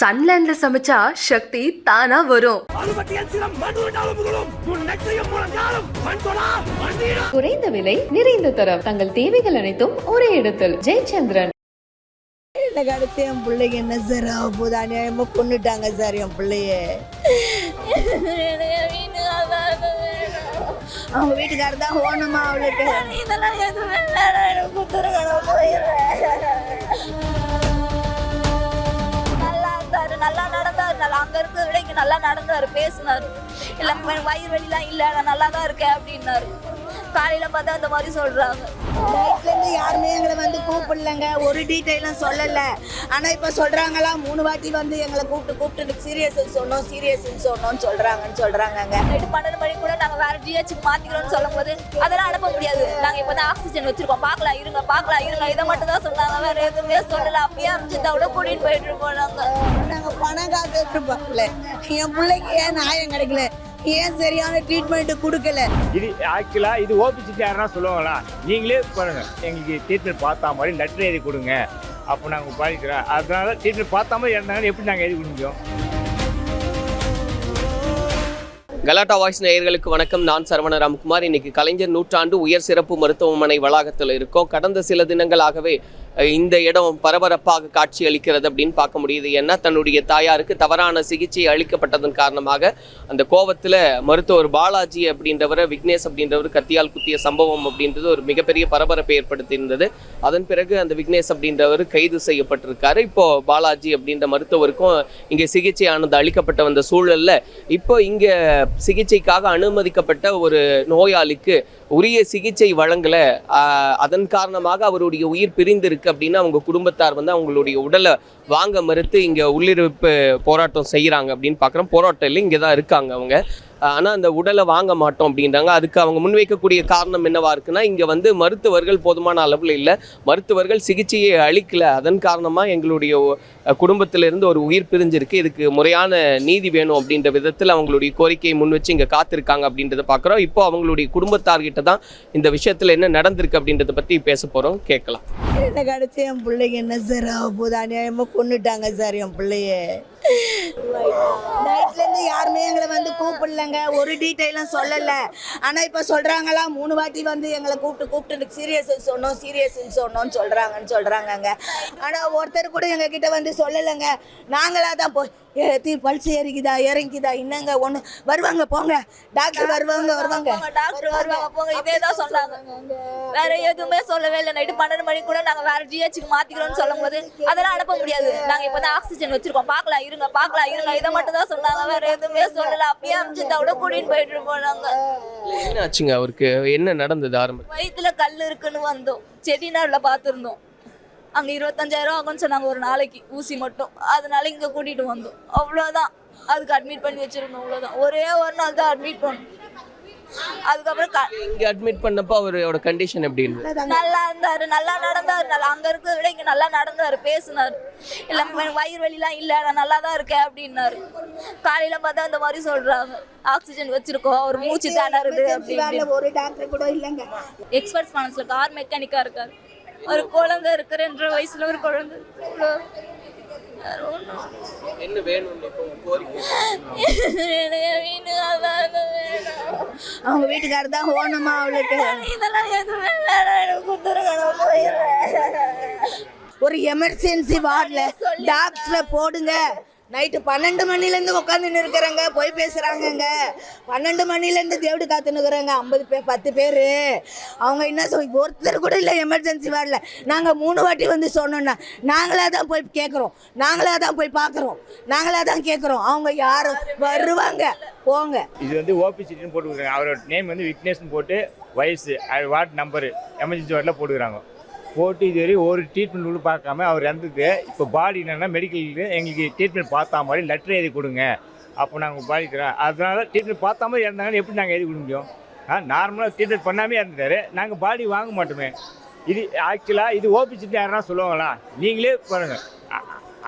சன்லேண்ட்ல சமைச்சா சக்தி தானா வரும். குறைந்த விலை நிறைந்த தரம். தங்கள் தேவைகள் அனைத்தும் ஒரே இடத்தில். ஜெயச்சந்திரன். எனக்கு அடுத்து என் பிள்ளைக்கு என்ன சார் ஆக போகுது? அநியாயமாக கொண்டுட்டாங்க சார் என் பிள்ளைய. அவங்க வீட்டுக்காரர் தான் ஓனமா அவளுக்கு. இதெல்லாம் எதுவுமே வேணாம். நல்லா நடந்தாரு பேசினாரு. இல்ல வயிறு வலிலாம் இல்ல நான் நல்லா தான் இருக்கேன் அப்படின்னாரு. காலையில பார்த்தா அந்த மாதிரி சொல்றாங்க. நைட்லேருந்து யாருமே எங்களை வந்து கூப்பிடலங்க. ஒரு டீட்டெயிலும் சொல்லலை. ஆனால் இப்போ சொல்கிறாங்களா மூணு வாட்டி வந்து எங்களை கூப்பிட்டு கூப்பிட்டு சீரியஸ்ன்னு சொன்னோம் சீரியஸ்ன்னு சொன்னோம்னு சொல்கிறாங்கன்னு சொல்கிறாங்கங்க நைட்டு பன்னெண்டு மணி கூட நாங்க வேற ஜிஹெச்சுக்கு மாத்திக்கிறோம்னு சொல்லும் போது அதெல்லாம் அனுப்ப முடியாது. நாங்க இப்பதான் ஆக்சிஜன் வச்சிருக்கோம். பார்க்கலாம் இருங்க பார்க்கலாம் இருங்க. இதை மட்டும் தான் சொன்னாங்க. வேற எதுவுமே சொல்லல. அப்பயே அனுப்பிச்சிருந்தா கூட கூட்டிட்டு போயிட்டு இருக்கோம் நாங்க. நாங்கள் பணம் காசு எதிர்பார்க்கல என் பிள்ளைக்கு ஏன் நியாயம் கிடைக்கல? ஏன் சரியான ட்ரீட்மெண்ட் கொடுக்கல? இது ஆக்சுவலாக இது ஓபிசிட்டி யாருன்னா சொல்லுவாங்களா? நீங்களே பாருங்க எங்களுக்கு ட்ரீட்மெண்ட் பார்த்தா மாதிரி லெட்டர் எழுதி கொடுங்க. அப்போ நாங்கள் பாதிக்கிறோம் அதனால ட்ரீட்மெண்ட் பார்த்தா மாதிரி இருந்தாங்கன்னு எப்படி நாங்கள் எழுதி முடியும்? கலாட்டா வாய்ஸ் நேயர்களுக்கு வணக்கம். நான் சரவண ராம்குமார். இன்னைக்கு கலைஞர் நூற்றாண்டு உயர் சிறப்பு மருத்துவமனை வளாகத்தில் இருக்கோம். கடந்த சில தினங்களாகவே இந்த இடம் பரபரப்பாக காட்சி அளிக்கிறது அப்படின்னு பார்க்க முடியுது. ஏன்னா தன்னுடைய தாயாருக்கு தவறான சிகிச்சை அளிக்கப்பட்டதன் காரணமாக அந்த கோவத்தில் மருத்துவர் பாலாஜி அப்படின்றவரை விக்னேஷ் அப்படின்றவர் கத்தியால் குத்திய சம்பவம் அப்படின்றது ஒரு மிகப்பெரிய பரபரப்பை ஏற்படுத்தியிருந்தது. அதன் பிறகு அந்த விக்னேஷ் அப்படின்றவர் கைது செய்யப்பட்டிருக்காரு. இப்போ பாலாஜி அப்படின்ற மருத்துவருக்கும் இங்கே சிகிச்சையானது அளிக்கப்பட்ட வந்த சூழலில் இப்போ இங்கே சிகிச்சைக்காக அனுமதிக்கப்பட்ட ஒரு நோயாளிக்கு உரிய சிகிச்சை வழங்கலை. அதன் காரணமாக அவருடைய உயிர் பிரிந்திருக்கு அப்படின்னு அவங்க குடும்பத்தார் வந்து அவங்களுடைய உடலை வாங்க மறுத்து இங்கே உள்ளிருப்பு போராட்டம் செய்கிறாங்க அப்படின்னு பார்க்குறோம் போராட்டம் இல்லை இங்கே தான் இருக்காங்க அவங்க. ஆனால் அந்த உடலை வாங்க மாட்டோம் அப்படின்றாங்க. அதுக்கு அவங்க முன்வைக்கக்கூடிய காரணம் என்னவா இருக்குன்னா இங்கே வந்து மருத்துவர்கள் போதுமான அளவில் இல்லை. மருத்துவர்கள் சிகிச்சையை அளிக்கல. அதன் காரணமாக எங்களுடைய குடும்பத்திலிருந்து ஒரு உயிர் பிரிஞ்சிருக்கு. இதுக்கு முறையான நீதி வேணும் அப்படின்ற விதத்தில் அவங்களுடைய கோரிக்கையை முன் வச்சு இங்கே காத்திருக்காங்க அப்படின்றத பார்க்குறோம். இப்போ அவங்களுடைய குடும்பத்தார்கிட்ட தான் இந்த விஷயத்தில் என்ன நடந்திருக்கு அப்படின்றத பற்றி பேச போகிறோம் கேட்கலாம். எனக்கு கிடச்சி? என் பிள்ளைங்க என்ன சார் போது அநியாயமாக கொண்டுட்டாங்க சார் என் பிள்ளைய. நைட்லேருந்து யாருமே எங்களை வந்து கூப்பிடலங்க. ஒரு டீட்டெயிலும் சொல்லலை. ஆனால் இப்போ சொல்கிறாங்களா மூணு வாட்டி வந்து எங்களை கூப்பிட்டு கூப்பிட்டு சீரியஸ்ன்னு சொன்னோம் சீரியஸ்ன்னு சொன்னோம்னு சொல்கிறாங்கன்னு சொல்கிறாங்கங்க ஆனால் ஒருத்தர் கூட எங்ககிட்ட வந்து சொல்லலைங்க. நாங்களாக தான் போய் ஏற்றி பல்ஸ் ஏறிக்குதா இறங்கிக்குதா என்னங்க ஒன்று வருவாங்க போங்க. டாக்டர் வருவாங்க வருவாங்க. போங்க, டாக்டர் வருவாங்க. போங்க. இதே தான் சொன்னாங்க வேற எதுவுமே சொல்லவே இல்லை. நைட்டு பன்னெண்டு மணி கூட நாங்க வேற ஜிஹெச்சுக்கு மாத்திக்கிறோம்னு சொல்லும் போது அதெல்லாம் அனுப்ப முடியாது. நாங்க இப்பதான் ஆக்சிஜன் வச்சிருக்கோம். பார்க்கலாம் இருங்க பார்க்கலாம் இருங்க. இதை மட்டும் தான் சொன்னாங்க. வேற எதுவுமே சொல்லல. அப்பயே அனுப்பிச்சிருந்தா கூட கூட்டிட்டு போயிட்டு நாங்க. என்ன ஆச்சுங்க அவருக்கு? என்ன நடந்தது ஆரம்ப வயித்துல கல் இருக்குன்னு வந்தோம். செட்டிநாடுல பார்த்துருந்தோம். அங்க இருபத்தஞ்சாயிரம் ஆகும்னு சொன்னாங்க ஒரு நாளைக்கு ஊசி மட்டும். அதனால இங்க கூட்டிட்டு வந்தோம். அவ்வளவுதான். அதுக்கு அட்மிட் பண்ணி வச்சிருந்தோம் அவ்வளவுதான். ஒரே ஒரு நாள் தான் அட்மிட் பண்ணோம். அதுக்கப்புறம் க- இங்கே அட்மிட் பண்ணப்போ அவரோட கண்டிஷன் எப்படி இருந்தது? நல்லா இருந்தாரு நல்லா நடந்தாரு. நல்லா அங்க இருக்கிறத விட இங்க நல்லா நடந்தாரு பேசினாரு. இல்ல ம- வயிறு வலிலாம் இல்ல நான் நல்லா தான் இருக்கேன் அப்படின்னாரு. காலையில பார்த்தா அந்த மாதிரி சொல்றாங்க. ஆக்சிஜன் வச்சிருக்கோம் ஒரு மூச்சு வேலை அப்படின்னு. ஒரு டாக்டர் கூட இல்லைங்க. எக்ஸ்பர்ட்ஸ் மனசுல கார் மெக்கானிக்கா இருக்காரு. ஒரு குழந்தை இருக்கு ரெண்டரை வயசுல ஒரு குழந்தை. என்ன வேணும். அவங்க வீட்டுக்காரர் தான் ஓனமா அவளுக்கு. இதெல்லாம் எதுவுமே வேணாம். போயிடுறேன். ஒரு எமர்ஜென்சி வார்டில் டாக்டரை போடுங்க. நைட்டு பன்னெண்டு மணிலேருந்து உட்காந்துன்னு இருக்கிறாங்க போய் பேசுகிறாங்கங்க பன்னெண்டு மணிலேருந்து தேவடு காத்துனுக்குறாங்க ஐம்பது பேர் பத்து பேர். அவங்க என்ன சொல் ஒருத்தர் கூட இல்லை எமர்ஜென்சி வரல நாங்கள் மூணு வாட்டி வந்து சொன்னோன்னா நாங்களாக தான் போய் கேட்குறோம் நாங்களாக தான் போய் பார்க்குறோம் நாங்களாக தான் கேட்குறோம் அவங்க யாரும் வருவாங்க. போங்க. இது வந்து ஓபிசிட்டின்னு போட்டுக்கிறாங்க. அவரோட நேம் வந்து விக்னேஷ்னு போட்டு வயசு வார்டு நம்பரு எமர்ஜென்சி வார்டில் போட்டுக்கிறாங்க. போட்டு இதுவரை ஒரு ட்ரீட்மெண்ட் கூட பார்க்காம அவர் இறந்தது இப்போ பாடி என்னென்னா மெடிக்கலுக்கு எங்களுக்கு ட்ரீட்மெண்ட் பார்த்தா மாதிரி லெட்டர் எழுதி கொடுங்க. அப்போ நாங்கள் பாதிக்கிறோம் அதனால் ட்ரீட்மெண்ட் பார்த்தா மாதிரி இறந்தாங்கன்னு எப்படி நாங்கள் எழுதி கொடுக்க முடியும்? ஆ நார்மலாக ட்ரீட்மெண்ட் பண்ணாமே இறந்துட்டாரு. நாங்கள் பாடி வாங்க மாட்டோமே. இது ஆக்சுவலாக இது ஓபிசிட்டு யாருன்னா சொல்லுவாங்களா? நீங்களே பாருங்கள்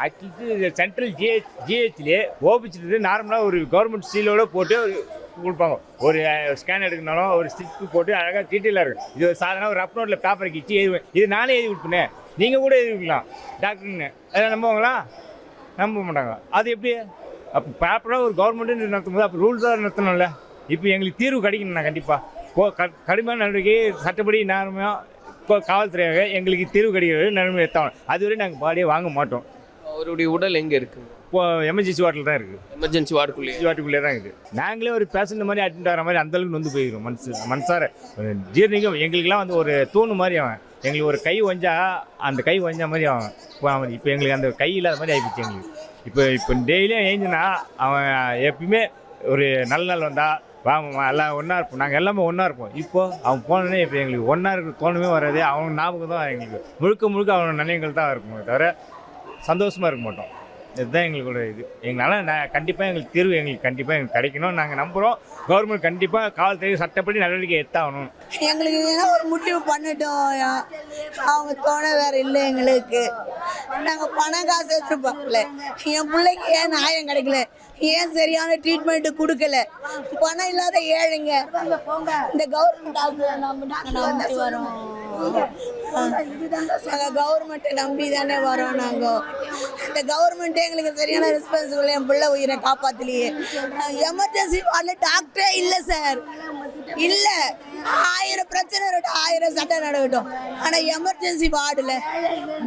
ஆக்சுவலி சென்ட்ரல் ஜிஹெச் ஜிஹெச்லேயே ஓபிசிட்டு நார்மலாக ஒரு கவர்மெண்ட் சீலோட போட்டு கொடுப்பாங்க. ஒரு ஸ்கேன் எடுக்கணும் ஒரு ஸ்டிக்கு போட்டு அழகாக டீட்டெயிலாக இருக்கும். இது ஒரு சாதாரண ஒரு ரப் நோட்டில் பேப்பர் கிச்சு எழுதுவேன். இது நானே எழுதி கொடுப்பேன். நீங்கள் கூட எழுதி கொடுக்கலாம் டாக்டர்னு அதை நம்புவாங்களா? நம்ப மாட்டாங்க அது எப்படி? அப்போ ப்ராப்பராக ஒரு கவர்மெண்ட்டு நடத்தும் போது அப்போ ரூல்ஸாக நடத்தணும்ல. இப்போ எங்களுக்கு தீர்வு கிடைக்கணும்ண்ணா கண்டிப்பாக கோ க கடுமையான நடவடிக்கை சட்டப்படி நேர்மையாக காவல்துறையாக எங்களுக்கு தீர்வு கிடைக்கிறது நடைமுறை எடுத்தாங்க அதுவரை நாங்கள் பாடியே வாங்க மாட்டோம். அவருடைய உடல் எங்கே இருக்குது எமர்ஜென்சி வார்டில் தான் இருக்குது எமர்ஜென்சி வார்டுக்குள்ளே வார்டுக்குள்ளே தான் இருக்குது நாங்களே ஒரு பேஷண்ட் மாதிரி அட்மிட் ஆகிற மாதிரி அந்த அளவுக்கு வந்து போயிருக்கோம் மனசு மனசார. ஜீர்ணிக்கும் எங்களுக்கெல்லாம் வந்து ஒரு தூணு மாதிரி அவன். எங்களுக்கு ஒரு கை வஞ்சா அந்த கை வஞ்சா மாதிரி அவன். இப்போ அவன் இப்போ எங்களுக்கு அந்த கை இல்லாத மாதிரி ஆகிப்போச்சு எங்களுக்கு. இப்போ இப்போ டெய்லியும் ஏஞ்சினா அவன் எப்பயுமே ஒரு நல்ல நாள் வந்தா வாங்க எல்லாம் ஒன்றா இருப்போம். நாங்கள் எல்லாமே ஒன்றா இருப்போம். இப்போ அவன் போனோடனே இப்போ எங்களுக்கு ஒன்றா இருக்க தோணுமே வராது. அவன் ஞாபகம் தான் எங்களுக்கு. முழுக்க முழுக்க அவனோட நினைவுகள் தான் இருக்குமே. தவிர சந்தோஷமாக இருக்க மாட்டோம். இதுதான் எங்களோட இது. எங்களால் நான் கண்டிப்பாக எங்களுக்கு தீர்வு எங்களுக்கு கண்டிப்பாக எங்களுக்கு கிடைக்கணும். நாங்கள் நம்புகிறோம் கவர்மெண்ட் கண்டிப்பாக காவல்துறை சட்டப்படி நடவடிக்கை எடுத்தாகணும். எங்களுக்கு ஏன்னா ஒரு முடிவு பண்ணிட்டோம். அவங்க தோணை வேறு இல்லை எங்களுக்கு. நாங்கள் பணம் காசு எதிர்பார்க்கல என் பிள்ளைக்கு ஏன் நியாயம் கிடைக்கல? ஏன் சரியான ட்ரீட்மெண்ட் கொடுக்கல? பணம் இல்லாத ஏழைங்க. இந்த கவர்மெண்ட் வரோம். நாங்கள் கவர்மெண்ட்டை நம்பி தானே வரோம் நாங்கள் இந்த கவர்மெண்ட் எங்களுக்கு சரியான ரெஸ்பான்சிபிள் என் பிள்ளை உயிரை காப்பாத்தலையே. எமர்ஜென்சி வார்டில் டாக்டரே இல்லை சார் இல்லை. ஆயிரம் பிரச்சனை இருக்கட்டும் ஆயிரம் சட்டை நடக்கட்டும். ஆனால் எமர்ஜென்சி வார்டில்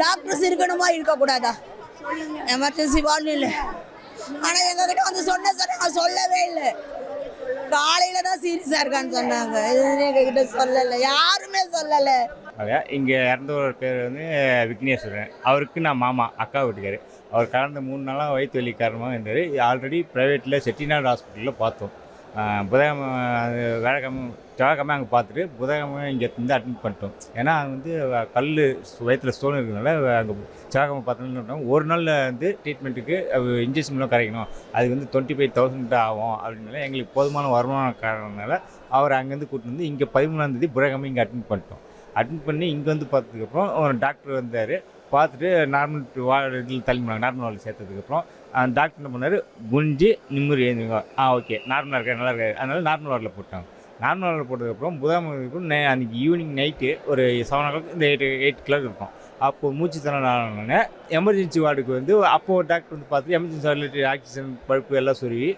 டாக்டர்ஸ் இருக்கணுமா இருக்கக்கூடாதா? எமர்ஜென்சி வார்டு இல்லை. ஆனால் எங்ககிட்ட வந்து சொன்ன நான் சொல்லவே இல்லை. காலையில தான் சீரியஸாக இருக்கான்னு சொன்னாங்க. இது எங்ககிட்ட சொல்லலை. யாருமே சொல்லலை. ஆக இங்கே ஒரு பேர் வந்து விக்னேஸ்வரன். அவருக்கு நான் மாமா அக்கா வீட்டுக்காரு. அவர் கடந்த மூணு நாளாக வயிற்று வலி காரணமாக இருந்தார். ஆல்ரெடி ப்ரைவேட்டில் செட்டிநாடு ஹாஸ்பிட்டலில் பார்த்தோம். ஆஹ் புதன்கிழமை அது செவ்வாய்க்கிழமை அங்கே பார்த்துட்டு புதன்கிழமை இங்கே வந்து அட்மிட் பண்ணிட்டோம். ஏன்னா அது வந்து கல் வயிற்றில் ஸ்டோன் இருக்கிறதுனால அங்கே செவ்வாய்க்கிழமை பார்த்தோம்னா ஒரு நாளில் வந்து ட்ரீட்மெண்ட்டுக்கு இன்ஜெக்ஷன்லாம் கரைக்கணும். அதுக்கு வந்து டுவெண்ட்டி ஃபைவ் தௌசண்ட் ஆகும் அப்படின்னால எங்களுக்கு போதுமான வருமானம் காரணனால அவர் அங்கேருந்து கூட்டிட்டு வந்து இங்கே பதிமூணாந்தேதி புதன்கிழமை இங்கே அட்மிட் பண்ணிட்டோம். அட்மிட் பண்ணி இங்கே வந்து பார்த்ததுக்கப்புறம் ஒரு டாக்டர் வந்தார். பார்த்துட்டு நார்மல் வார்டு இதில் தள்ளி போனாங்க நார்மல் வாழ் சேர்த்ததுக்கப்புறம் அந்த டாக்டர் என்ன பண்ணார்? குஞ்சு நிம்மதி எழுந்துங்க ஆ ஓகே நார்மலாக இருக்காரு நல்லா இருக்காரு. அதனால நார்மல் வார்டில் போட்டாங்க. நார்மல் வார்டில் போட்டதுக்கப்புறம் புதாமதுக்கு நே அன்றைக்கி ஈவினிங் நைட்டு ஒரு செவன் ஓ கிளாக் இந்த எயிட் எயிட் கிளாக் இருக்கும். அப்போ மூச்சு திறனாலே எமர்ஜென்சி வார்டுக்கு வந்து அப்போது டாக்டர் வந்து பார்த்துட்டு எமர்ஜென்சி வார்டில் ஆக்சிஜன் பழுப்பு எல்லாம் சொருவி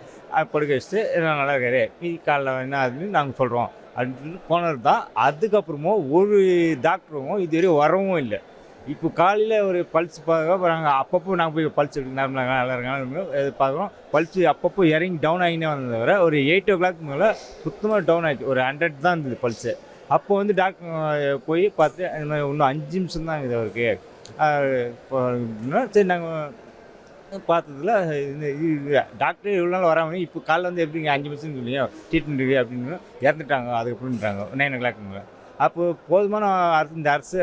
படுக்க வச்சுட்டு "எல்லாம் நல்லா இருக்காரு? மீதி காலைல என்ன ஆகுதுன்னு நாங்கள் சொல்கிறோம் அப்படின்னு போனது தான். அதுக்கப்புறமும் ஒரு டாக்டரும் இதுவரை வரவும் இல்லை. இப்போ காலையில் ஒரு பல்ஸ் பார்க்க நாங்கள் அப்பப்போ நாங்கள் போய் பல்ஸ் எடுக்க நார்மலாக நல்லா இருக்காங்க இது பார்க்குறோம். பல்ஸ் அப்பப்போ இறங்கி டவுன் ஆகினே வந்ததை விட ஒரு எயிட் ஓ கிளாக் மேலே சுத்தமாக டவுன் ஆகிடுச்சு ஒரு ஹண்ட்ரட் தான் இருந்தது பல்ஸு. அப்போ வந்து டாக்டர் போய் பார்த்து இன்னும் அஞ்சு நிமிஷம் தான் இது அவருக்கு. இப்போ அப்படின்னா சரி நாங்கள் பார்த்ததுல இந்த இது டாக்டர் இவ்வளோ நாள் வராமல் இப்போ காலைல வந்து எப்படிங்க அஞ்சு நிமிஷம் இல்லையா ட்ரீட்மெண்ட் இருக்குது அப்படின்னு இறந்துட்டாங்க அதுக்கப்புறம்ன்றாங்க நைன் ஓ கிளாக் அப்போ போதுமான அரசு இந்த அரசு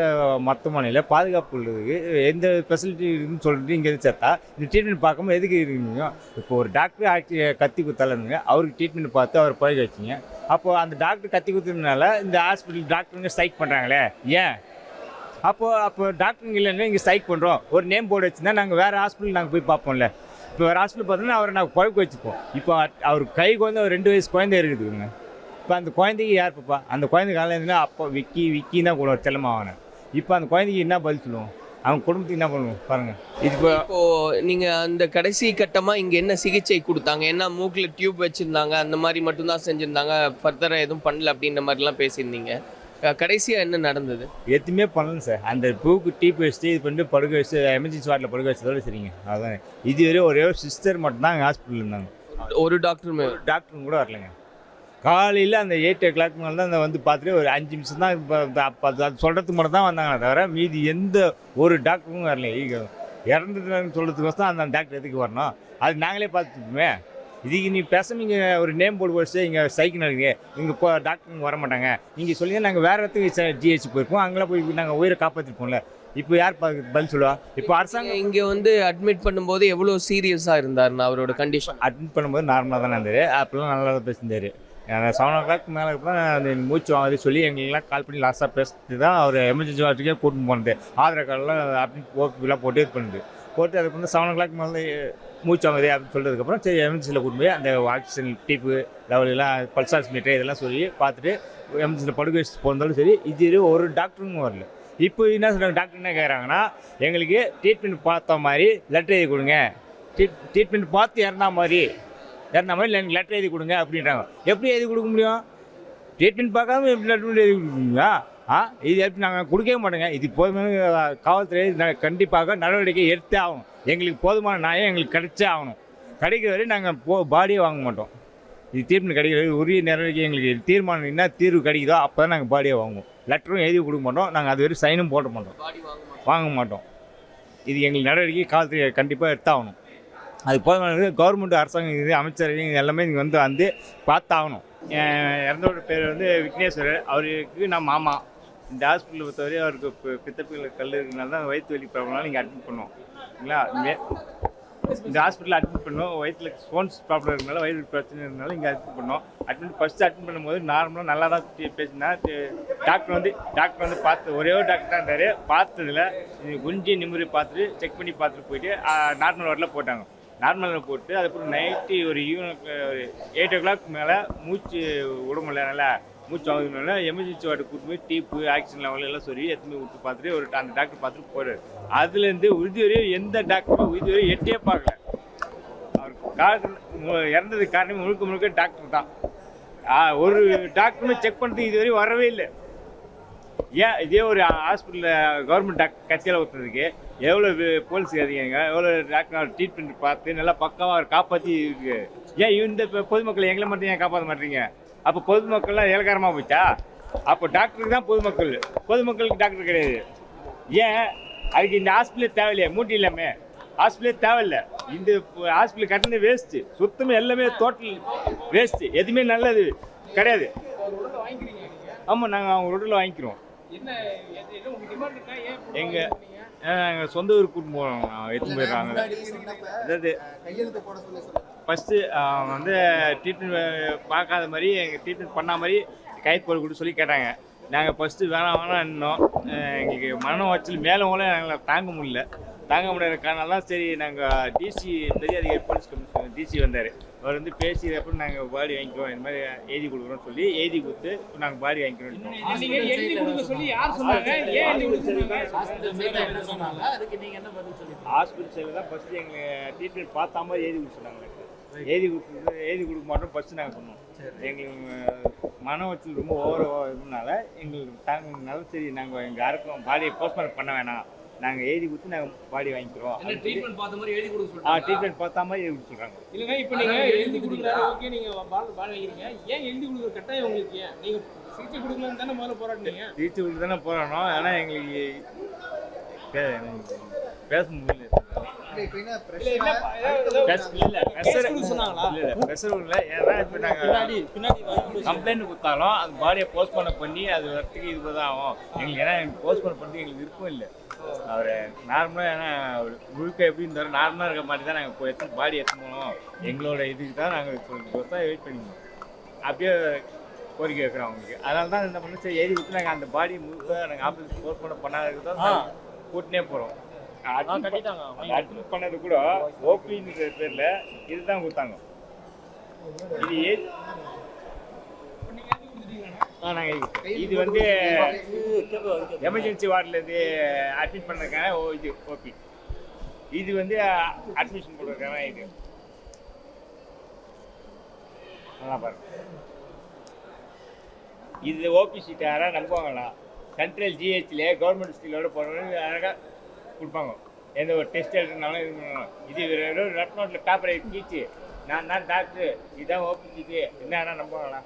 மருத்துவமனையில் பாதுகாப்பு உள்ளதுக்கு எந்த ஃபெசிலிட்டி இருக்குன்னு சொல்லிட்டு இங்கே சேர்த்தா இந்த ட்ரீட்மெண்ட் பார்க்காம எதுக்கு இருக்கீங்க? இப்போ ஒரு டாக்டர் ஆக்கி கத்தி குத்தாலங்க அவருக்கு ட்ரீட்மெண்ட் பார்த்து அவர் பழக வச்சிங்க. அப்போது அந்த டாக்டர் கத்தி குத்துறதுனால இந்த ஹாஸ்பிட்டல் டாக்டருங்க ஸ்ட்ரைக் பண்ணுறாங்களே ஏன்? அப்போ அப்போ டாக்டருங்க இல்லைன்னா இங்கே ஸ்ட்ரைக் பண்ணுறோம் ஒரு நேம் போர்டு வச்சுருந்தா நாங்கள் வேறு ஹாஸ்பிட்டல் நாங்கள் போய் பார்ப்போம்ல. இப்போ வேறு ஹாஸ்பிட்டல் பார்த்தோன்னா அவரை நாங்கள் பழக்க வச்சுப்போம். இப்போ அவர் கைக்கு வந்து ஒரு ரெண்டு வயசு குழந்தை இருக்குதுங்க. இப்போ அந்த குழந்தைக்கு யார் பாப்பா? அந்த குழந்தை காலையில் அப்போ விக்கி விக்கி தான் கூட செல்லமா அவனை இப்போ அந்த குழந்தைக்கு என்ன பதில் சொல்லுவோம்? அவன் குடும்பத்துக்கு என்ன பண்ணுவோம்? பாருங்கள் இது இப்போ இப்போ நீங்க அந்த கடைசி கட்டமா இங்க என்ன சிகிச்சை கொடுத்தாங்க? என்ன மூக்குல டியூப் வச்சிருந்தாங்க? அந்த மாதிரி மட்டும்தான் செஞ்சிருந்தாங்க? ஃபர்தரா எதுவும் பண்ணல அப்படின்ற மாதிரிலாம் பேசியிருந்தீங்க. அஹ் கடைசியா என்ன நடந்தது? எதுவுமே பண்ணல சார். அந்த பூக்கு டீப் வச்சுட்டு இது பண்ணிட்டு படுக்க வச்சு எமர்ஜென்சி வார்டில் படுக்க வச்சதோட சரிங்க. அதுதான் இதுவரை ஒரே சிஸ்டர் மட்டும் தான் ஹாஸ்பிட்டலில் இருந்தாங்க. ஒரு டாக்டருமே டாக்டரும் கூட வரலைங்க. காலையில் அந்த எயிட் ஓ கிளாக் மேலே தான் அந்த வந்து பார்த்துட்டு ஒரு அஞ்சு நிமிஷம் தான் இப்போ அது சொல்கிறதுக்கு மட்டும் தான் வந்தாங்களே தவிர மீதி எந்த ஒரு டாக்டரும் வரல ஈக இறந்துட்டான்னு சொல்கிறதுக்கோசம் அந்த டாக்டர் எதுக்கு வரணும்? அது நாங்களே பார்த்துப்போமே. இதுக்கு நீ பேசாம இங்கே ஒரு நேம் போர்டு வச்சு இங்கே சைக்கிள் நடக்குது இங்கே இப்போ டாக்டருங்க வர மாட்டாங்க. நீங்கள் சொல்லிங்க நாங்கள் வேறு இடத்துக்கு ஜிஹெச் போயிருப்போம் அங்கெல்லாம் போய் நாங்கள் உயிரை காப்பாற்றிருப்போம்ல இப்போ யார் பா- பதில் சொல்லுவா? இப்போ அரசாங்கம் இங்க வந்து அட்மிட் பண்ணும்போது எவ்வளவு சீரியஸா இருந்தாருன்னா அவரோட கண்டிஷன் அட்மிட் பண்ணும்போது நார்மலாக தானே இருந்தார். அப்போல்லாம் நல்லா தான் பேசியிருந்தார். செவன் ஓ கிளாக் மேலே அப்புறம் அந்த மூச்சு வாங்குறது சொல்லி எங்களுக்கெல்லாம் கால் பண்ணி லாஸ்ட்டாக பேசிட்டு தான் அவர் எமர்ஜென்சி வார்டுக்கே கூட்டின்னு போனது ஆதார் கார்டெலாம் அப்படின்னு ஓபிலாம் போட்டு இது பண்ணுது போட்டு அதுக்கு வந்து செவன் ஓ கிளாக் மேலே மூச்சு வாங்குது அப்படின்னு சொல்கிறதுக்கப்புறம் சரி எமர்ஜென்சியில் கூட்டு போய் அந்த ஆக்சிஜன் டீப்பு லெவலெலாம் எல்லாம் பல்சாஸ் மீட்டர் இதெல்லாம் சொல்லி பார்த்துட்டு எமர்ஜென்சியில் படுக்க வச்சு போனாலும் சரி இது ஒரு டாக்டருங்க வரல. இப்போ என்ன சொல்கிறாங்க டாக்டர் என்ன கேட்குறாங்கன்னா எங்களுக்கு ட்ரீட்மெண்ட் பார்த்த மாதிரி லெட்டர் எழுதி கொடுங்க. ட்ரீட் ட்ரீட்மெண்ட் பார்த்து இறந்தா மாதிரி இறந்தா மாதிரி இல்லை எனக்கு லெட்டர் எழுதி கொடுங்க அப்படின்றாங்க. எப்படி எழுதி கொடுக்க முடியும்? ட்ரீட்மெண்ட் பார்க்காம எப்படி லெட்டர் எழுதி கொடுக்குங்களா ஆ இது எப்படி நாங்கள் கொடுக்கவே மாட்டோங்க. இது போதுமான காவல்துறை கண்டிப்பாக நடவடிக்கை எடுத்தே ஆகணும். எங்களுக்கு போதுமான நியாயம் எங்களுக்கு கிடைச்சே ஆகணும். கிடைக்கிற வரை நாங்கள் போ பாடியே வாங்க மாட்டோம். இது ட்ரீட்மெண்ட் கிடைக்கிற வரை உரிய நடவடிக்கை எங்களுக்கு தீர்மானம் என்ன தீர்வு கிடைக்குதோ அப்போ தான் நாங்கள் பாடியே வாங்குவோம். லெட்டரும் எழுதி கொடுக்க மாட்டோம். நாங்கள் அது வரை சைனும் போட மாட்டோம். வாங்க மாட்டோம். இது எங்களுக்கு நடவடிக்கை காலத்துக்கு கண்டிப்பாக எடுத்தாகணும் அது போதுமான கவர்மெண்ட் அரசாங்கம் இது அமைச்சர் எல்லாமே இங்கே வந்து வந்து பார்த்தாகணும். என் இறந்தோட பேர் வந்து விக்னேஸ்வரர். அவருக்கு நான் மாமா. இந்த ஹாஸ்பிட்டலில் பொறுத்தவரை அவருக்கு பி- கல் இருக்கிறனால தான் வயிற்று வலி ப்ராப்ளம்னால இங்கே அட்மிட் பண்ணுவோம். சரிங்களா இங்கே இந்த ஹாஸ்பிட்டலில் அட்மிட் பண்ணோம் வயிற்றில் ஸ்டோன்ஸ் ப்ராப்ளம் இருக்கனால வயிறு பிரச்சனை இருந்தாலும் இங்கே அட்மிட் பண்ணோம் அட்மிட் ஃபஸ்ட்டு அட்மிட் பண்ணும்போது நார்மலாக நல்லா தான் பேசினா டாக்டர் வந்து டாக்டர் வந்து பார்த்து ஒரே ஒரு டாக்டர் தான் இருந்தார். பார்த்ததுல குஞ்சி நிமிரி பார்த்துட்டு செக் பண்ணி பார்த்துட்டு போயிட்டு நார்மல் வார்டில் போட்டாங்க. நார்மலில் போட்டு அதுக்கப்புறம் நைட்டு ஒரு ஈவினிங் ஒரு எயிட் ஓ கிளாக் மேலே மூச்சு விட முடியல மூச்சு ஆகுதுனால எமர்ஜென்சி வார்டு கூட்டு போய் டீப்பு ஆக்சிஜன் லெவல் எல்லாம் சொல்லி எத்தனை விட்டு பார்த்துட்டு ஒரு அந்த டாக்டர் பார்த்துட்டு போயிடுறாரு. அதுலேருந்து உறுதி வரையும் எந்த டாக்டரும் உறுதி வரையும் எட்டியே பார்க்கல. அவர் காரணம் இறந்ததுக்கு காரணம் முழுக்க முழுக்க டாக்டர் தான். ஒரு டாக்டருமே செக் பண்ணுறதுக்கு இதுவரையும் வரவே இல்லை. ஏன் இதே ஒரு ஹாஸ்பிட்டலில் கவர்மெண்ட் டாக்டர் கட்சியில் ஊற்றுறதுக்கு எவ்வளோ போலீஸ் அதிகாரிங்க எவ்வளோ டாக்டர் ட்ரீட்மெண்ட் பார்த்து நல்லா பக்காவாக காப்பாற்றி இருக்கு. ஏன் இந்த பொதுமக்களை எங்களை மட்டும் ஏன் காப்பாற்ற மாட்டீங்க? அப்போ பொதுமக்கள்லாம் இலக்காரமாக போச்சா? அப்போ டாக்டருக்கு தான் பொதுமக்கள். பொதுமக்களுக்கு டாக்டர் கிடையாது. ஏன்? அதுக்கு இந்த ஹாஸ்பிட்டலே தேவையில்லையே மூட்டி இல்லாமே. ஹாஸ்பிட்டலே தேவையில்லை. இந்த ஹாஸ்பிட்டல் கட்டினது வேஸ்ட்டு சுத்தமாக எல்லாமே டோட்டல் வேஸ்ட்டு எதுவுமே நல்லது கிடையாது. ஆமாம் நாங்கள் அவங்க ரோட்டில் வாங்கிக்கிறோம். எங்க எங்கள் சொந்த ஊர் கூட்டிட்டு போகிறோம் எடுத்துன்னு போயிடுறாங்க அதாவது ஃபஸ்ட்டு வந்து ட்ரீட்மெண்ட் பார்க்காத மாதிரி எங்கள் ட்ரீட்மெண்ட் பண்ண மாதிரி கைது போட கொடுத்து சொல்லி கேட்டாங்க. நாங்கள் ஃபஸ்ட்டு வேணாம் வேணாம் அஹ் எங்களுக்கு மன உச்சல் மேலே கூட எங்களை தாங்க முடியல. தாங்க முடியாத காரணம் தான் சரி நாங்கள் டிசி பெரிய அதிகாரி போலீஸ் கமிஷனர் டிசி வந்தார். அவர் வந்து பேசியப்போ நாங்கள் பாடி வாங்கிக்கிறோம் இந்த மாதிரி எழுதி கொடுக்குறோம் சொல்லி எழுதி கொடுத்து நாங்கள் பாடி வாங்கிக்கிறோம் ஹாஸ்பிட்டல் சைடில் தான் ஃபஸ்ட்டு எங்களுக்கு ட்ரீட்மெண்ட் பார்த்தா மாதிரி எழுதி கொடுக்க சொன்னாங்க. எழுதி கொடுத்து எழுதி கொடுக்க மாட்டோம் ஃபஸ்ட்டு நாங்கள் சொன்னோம் எங்களுக்கு மன வச்சல் ரொம்ப ஓவர் இதனால எங்களுக்கு தாங்கனால சரி நாங்கள் எங்கள் யாருக்கும் பாடியை போஸ்ட்மார்ட் பண்ண வேணாம். நாங்கள் எழுதி கொடுத்து நாங்கள் பாடி வாங்கிக்கிறோம். ட்ரீட்மெண்ட் பார்த்த மாதிரி எழுதி கொடுக்க ஆ ட்ரீட்மெண்ட் பார்த்தா மாதிரி எழுதி சொல்கிறாங்க இல்லைங்க இப்போ நீங்க எழுதி கொடுக்குறாரு ஓகே நீங்க பால் பால் வைக்கிறீங்க ஏன் எழுதி கொடுக்குற கட்டாயம் உங்களுக்கு ஏன்? நீங்க சிகிச்சை கொடுக்கலன்னு தானே முதல்ல போராடினீங்க? தீர்த்து கொடுத்து தானே போகிறோம் ஆனால் எங்களுக்கு பேச முடியல இல்ல என்ன ஏதாவது இல்லை கேஸ் கொடுக்க இல்லை ப்ரெஷர் இல்லை ஏன்னா கம்ப்ளைண்ட் கொடுத்தாலும் அது பாடியை போஸ்ட்போன் பண்ணி அது வரத்துக்கு இது தான் ஆகும் எங்களுக்கு ஏன்னா போஸ்ட்போன் பண்ணுறது எங்களுக்கு விருப்பம் இல்லை அவர் நார்மலாக ஏன்னா அவர் முழுக்க எப்படி இருந்தாலும் நார்மலாக இருக்க மாதிரி தான் நாங்கள் போய் எடுத்து பாடி எடுத்து போனோம் எங்களோட இதுக்கு தான் நாங்கள் தான் வெயிட் பண்ணிக்கணும் அப்படியே கோரிக்கை வைக்கிறோம் அவங்களுக்கு அதனால தான் என்ன பண்ண சரி ஏறி விட்டு நாங்கள் அந்த பாடி முழுக்க நாங்கள் ஆஃபீஸ் போஸ்ட்போன் பண்ணாததுக்கு தான் கூட்டினே போகிறோம் அட்மிட் பண்ணது கூட ஓபிங்கிற பேரில் இதுதான் கொடுத்தாங்க இது இது வந்து எமர்ஜென்சி வார்டில் இது அட்மிட் பண்ணதுக்கான ஓ இது ஓபி. இது வந்து அட்மிஷன் போடுறதுக்கான இது. நல்லா பாருங்க. இது ஓபி சீட் யாராவது நம்புவாங்களா? சென்ட்ரல் ஜிஹெச்ல கவர்மெண்ட் ஸ்கூலோட போகிறவங்க அழகாக கொடுப்பாங்க. எந்த ஒரு டெஸ்ட் எடுக்கணும்னாலும் இது பண்ணணும் இது வெறும் ரெட் நோட்டில் பேப்பரை கீச்சு நான் தான் டாக்டர் இதுதான் ஓபி சீட்டு என்ன நம்புவாங்களா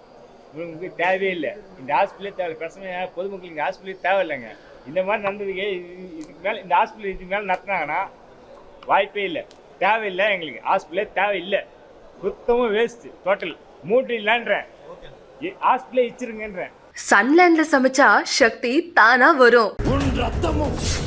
உங்களுக்கு தேவையே இல்லை. இந்த ஹாஸ்பிட்டலே தேவை. பிரச்சனை பொதுமக்களுக்கு இந்த ஹாஸ்பிட்டலே தேவையில்லைங்க இந்த மாதிரி நடந்ததுக்கு இது- இதுக்கு மேலே இந்த ஹாஸ்பிட்டல் இதுக்கு மேலே நடத்துனாங்கன்னா வாய்ப்பே இல்லை. தேவையில்லை எங்களுக்கு. ஹாஸ்பிட்டலே தேவையில்லை சுத்தமாக வேஸ்ட்டு டோட்டல் மூட்டு இல்லைன்றேன். ஹாஸ்பிட்டலே இச்சிருங்கன்றேன். சன்லேண்ட்ல சமைச்சா சக்தி தானா வரும். உன் ரத்தமும்